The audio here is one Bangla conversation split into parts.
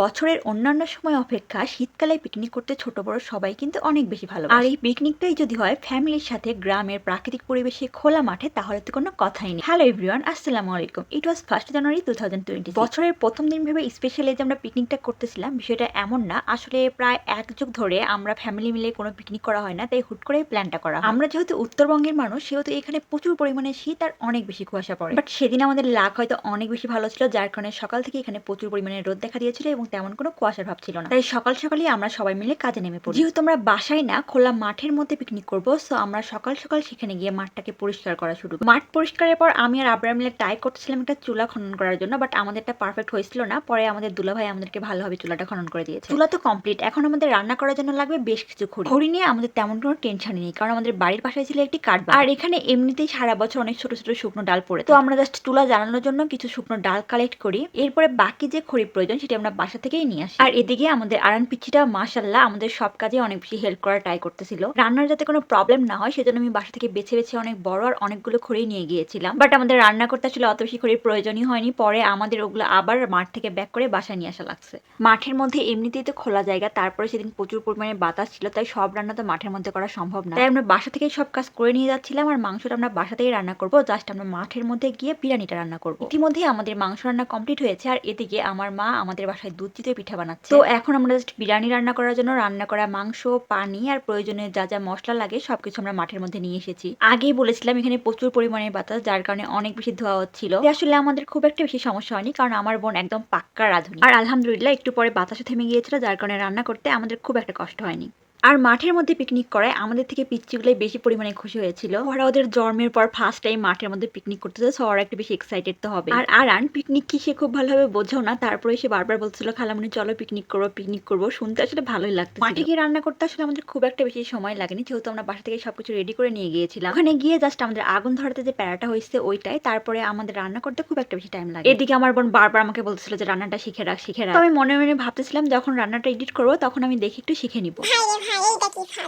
বছরের অন্যান্য সময় অপেক্ষা শীতকালে পিকনিক করতে ছোট বড় সবাই কিন্তু অনেক বেশি ভালো আর এই পিকনিকটাই যদি হয় ফ্যামিলির সাথে গ্রামের প্রাকৃতিক পরিবেশে খোলা মাঠে তাহলে তো কোনো কথাই নেই। হ্যালো এভরিওয়ান আসসালামু আলাইকুম। It was first January two thousand twenty বছরের প্রথম দিন ভেবে স্পেশালি যে আমরা পিকনিকটা করতেছিলাম বিষয়টা এমন না। আসলে প্রায় এক যুগ ধরে আমরা ফ্যামিলি মিলে কোনো পিকনিক করা হয় না তাই হুট করে প্ল্যানটা করা আমরা যেহেতু উত্তরবঙ্গের মানুষ সেহেতু এখানে প্রচুর পরিমাণে শীত আর অনেক বেশি কুয়াশা পড়ে। বাট সেদিন আমাদের লাক হয়তো অনেক বেশি ভালো ছিল যার কারণে সকাল থেকে এখানে প্রচুর পরিমাণে রোদ দেখা দিয়েছিল এবং তেমন কোনো কুয়াশার ভাব ছিল না। তাই সকাল সকালই আমরা সবাই মিলে কাজে নেমে পড়ি। যেহেতু আমরা বাসায় না, খোলা মাঠের মধ্যে পিকনিক করব সো আমরা সকাল সকাল সেখানে গিয়ে মাঠটাকে পরিষ্কার করা শুরু মাঠ পরিষ্কারের পর আমি আর আবরার মিলে ট্রাই করতেছিলাম একটা চুলা খনন করার জন্য বাট আমাদেরটা পারফেক্ট হয়েছিল না। পরে আমাদের দুলাভাই আমাদেরকে ভালোভাবে চুলাটা খনন করে দিয়েছে। চুলা তো কমপ্লিট এখন আমাদের রান্না করার জন্য লাগবে বেশ কিছু খড়ি। খড়ি নিয়ে আমাদের তেমন কোনো টেনশন নেই, কারণ আমাদের বাড়ির পাশে ছিল একটি কাঠ আর এখানে এমনিতেই সারা বছর অনেক ছোট ছোট শুকনো ডাল পড়ে তো আমরা জাস্ট চুলা জ্বালানোর জন্য কিছু শুকনো ডাল কালেক্ট করি। এরপরে বাকি যে খড়ি প্রয়োজন, সেটা আমরা বাসা থেকেই নিয়ে আসি। আর এদিকে আমাদের আরান পিচ্ছিটা মাসাল্লাহ আমাদের সব কাজে অনেক বেশি হেল্প করার ট্রাই করতেছিল। রান্নার যাতে কোনো প্রবলেম না হয়, সেজন্য আমি বাসা থেকে বেছে বেছে অনেক বড় আর অনেকগুলো খড়ি নিয়ে গিয়েছিলাম। বাট আমাদের রান্না করতে আসলে অত বেশি খড়ির প্রয়োজনই হয়নি। পরে আমাদের ওগুলো আবার মাঠ থেকে ব্যাক করে বাসায় নিয়ে আসা লাগছে। মাঠের মধ্যে এমনিতেই তো খোলা জায়গা, তারপরে সেদিন প্রচুর পরিমাণে বাতাস ছিল, তাই সব রান্না তো মাঠের মধ্যে করা সম্ভব না। তাই আমরা বাসা থেকেই সব কাজ করে নিয়ে যাচ্ছিলাম আর মাংসটা আমরা বাসাতেই রান্না করব। জাস্ট আমরা মাঠের মধ্যে গিয়ে বিরিয়ানিটা রান্না করব। ইতিমধ্যে আমাদের মাংস রান্না কমপ্লিট হয়েছে। আর এদিকে আমার মা আমাদের বাসায় দুধ দিতে পিঠা বানাচ্ছি। তো এখন আমরা জাস্ট বিরিয়ানি রান্না করার জন্য রান্না করা মাংস, পানি আর প্রয়োজনীয় যা যা মশলা লাগে সবকিছু আমরা মাঠের মধ্যে নিয়ে এসেছি। আগেই বলেছিলাম এখানে প্রচুর পরিমাণে বাতাস, যার কারণে অনেক বেশি ধোয়া হচ্ছিল। আসলে আমাদের খুব একটা বেশি সমস্যা হয়নি, কারণ আমার বোন একদম পাক্কা রাঁধুনি। আর আলহামদুলিল্লাহ একটু পরে বাতাসও থেমে গিয়েছিল, যার কারণে রান্না করতে আমাদের খুব একটা কষ্ট হয়নি। আর মাঠের মধ্যে পিকনিক করায় আমাদের থেকে পিচ্চিগুলোই বেশি পরিমাণে খুশি হয়েছিল। ওরা ওদের জন্মের পর ফার্স্ট টাইম মাঠের মধ্যে পিকনিক করতেছে সো ওরা একটু বেশি এক্সাইটেড তো হবে। আর আরান পিকনিক কি সে খুব ভালোভাবে বোঝেও না, তারপরে সে বারবার বলছিল, খালামনি, চলো পিকনিক করব পিকনিক করব। শুনতে আসলে ভালোই লাগতো মাঠে গিয়ে রান্না করতে আসলে আমাদের খুব একটা বেশি সময় লাগেনি, যেহেতু আমরা বাসা থেকে সবকিছু রেডি করে নিয়ে গিয়েছিলাম। ওখানে গিয়ে জাস্ট আমাদের আগুন ধরাতে যে প্যারাটা হয়েছে ওইটাই তারপরে আমাদের রান্না করতে খুব একটা বেশি টাইম লাগে এদিকে আমার বোন বারবার আমাকে বলছিল যে, রান্নাটা শিখে রাখ শিখে রাখ। আমি মনে মনে ভাবতেছিলাম, যখন রান্নাটা এডিট করব, তখন আমি দেখে একটু শিখে নিবো।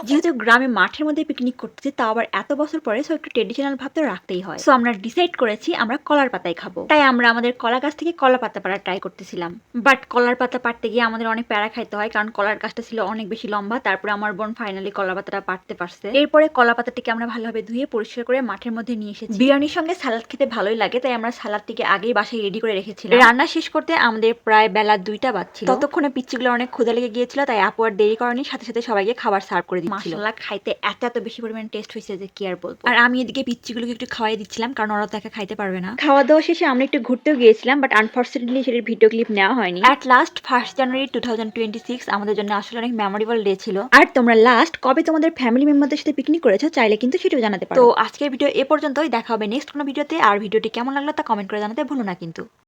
যেহেতু গ্রামে মাঠের মধ্যে পিকনিক করতেছি, তাও আবার এত বছর পরে সো একটু ট্রেডিশনাল ভাব তো রাখতেই হয়। সো আমরা ডিসাইড করেছি, আমরা কলার পাতায় খাব। তাই আমরা আমাদের কলা গাছ থেকে কলা পাতা পাড়া ট্রাই করতেছিলাম। বাট কলার পাতা পাড়তে গিয়ে আমাদের অনেক প্যারা খাইতে হয়, কারণ কলার গাছটা ছিল অনেক বেশি লম্বা, তারপরে আমার বোন ফাইনালি কলা পাতাটা পাড়তে পারছে। এরপরে কলা পাতাটিকে আমরা ভালোভাবে ধুয়ে পরিষ্কার করে মাঠের মধ্যে নিয়ে এসেছি। বিরিয়ানির সঙ্গে সালাদ খেতে ভালোই লাগে, তাই আমরা সালাদটিকে আগেই বাসায় রেডি করে রেখেছিলাম। রান্না শেষ করতে আমাদের প্রায় বেলা দুইটা বাজছিল। ততক্ষণে পিচ্চিগুলো অনেক ক্ষুদা লেগে গিয়েছিল, তাই আপু আর দেরি করেনি, সাথে সাথে সবাইকে খাবার সার্ভ করে দিচ্ছিল। মাসাল্লাহ খাইতে এত এত বেশি পরিমাণ টেস্ট হয়েছে যে কি আর বলব। আর আমি এদিকে পিচ্চিগুলোকে একটু খাওয়াই দিচ্ছিলাম কারণ ওরা তো একা খাইতে পারবে না। খাওয়া দাওয়া শেষে আমরা একটু ঘুরতেও গিয়েছিলাম বাট আনফর্চুনেটলি সেটার ভিডিও ক্লিপ নেওয়া হয়নি। At last first January two thousand twenty six আমাদের জন্য আসলে অনেক মেমোরেবল ডে ছিল। আর তোমরা লাস্ট কবে তোমাদের ফ্যামিলি মেম্বারদের সাথে পিকনিক করেছ চাইলে কিন্তু সেটাও জানাতে পারো। তো আজকের ভিডিও এ পর্যন্তই দেখা হবে নেক্সট কোনো ভিডিওতে আর ভিডিওটি কেমন লাগল তা কমেন্ট করে জানাতে ভুলো না কিন্তু।